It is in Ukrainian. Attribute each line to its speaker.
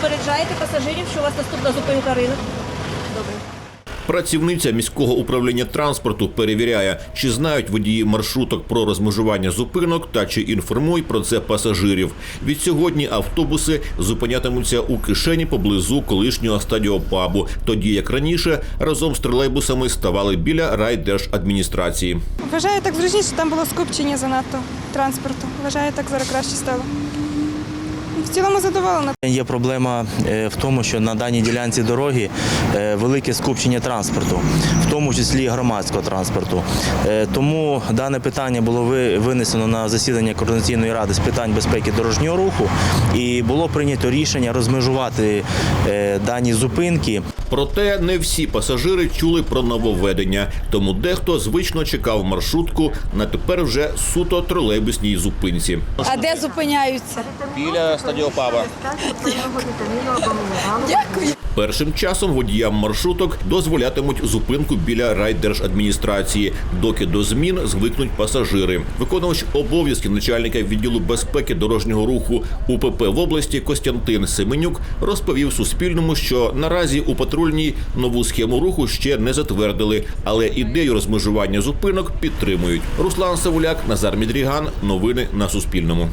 Speaker 1: попереджаєте пасажирів, що у вас наступна зупинка ринок? Добре.
Speaker 2: Працівниця міського управління транспорту перевіряє, чи знають водії маршруток про розмежування зупинок та чи інформують про це пасажирів. Від сьогодні автобуси зупинятимуться у кишені поблизу колишнього стадіопабу, тоді як раніше разом з тролейбусами ставали біля райдержадміністрації.
Speaker 3: Вважаю так зручніше, там було скупчення занадто транспорту. Вважаю, так зараз краще стало. В цілому задоволена.
Speaker 4: Є проблема е, в тому, що на даній ділянці дороги е, велике скупчення транспорту, в тому числі і громадського транспорту. Е, Тому дане питання було винесено на засідання координаційної ради з питань безпеки дорожнього руху, і було прийнято рішення розмежувати дані зупинки.
Speaker 2: Проте не всі пасажири чули про нововведення, тому дехто звично чекав маршрутку на тепер вже суто тролейбусній зупинці.
Speaker 3: А де зупиняються?
Speaker 2: Біля стадіопаба. Першим часом водіям маршруток дозволятимуть зупинку біля райдержадміністрації, доки до змін звикнуть пасажири. Виконувач обов'язків начальника відділу безпеки дорожнього руху УПП в області Костянтин Семенюк розповів Суспільному, що наразі у патрульній нову схему руху ще не затвердили, але ідею розмежування зупинок підтримують. Руслан Савуляк, Назар Мідріган. Новини на Суспільному.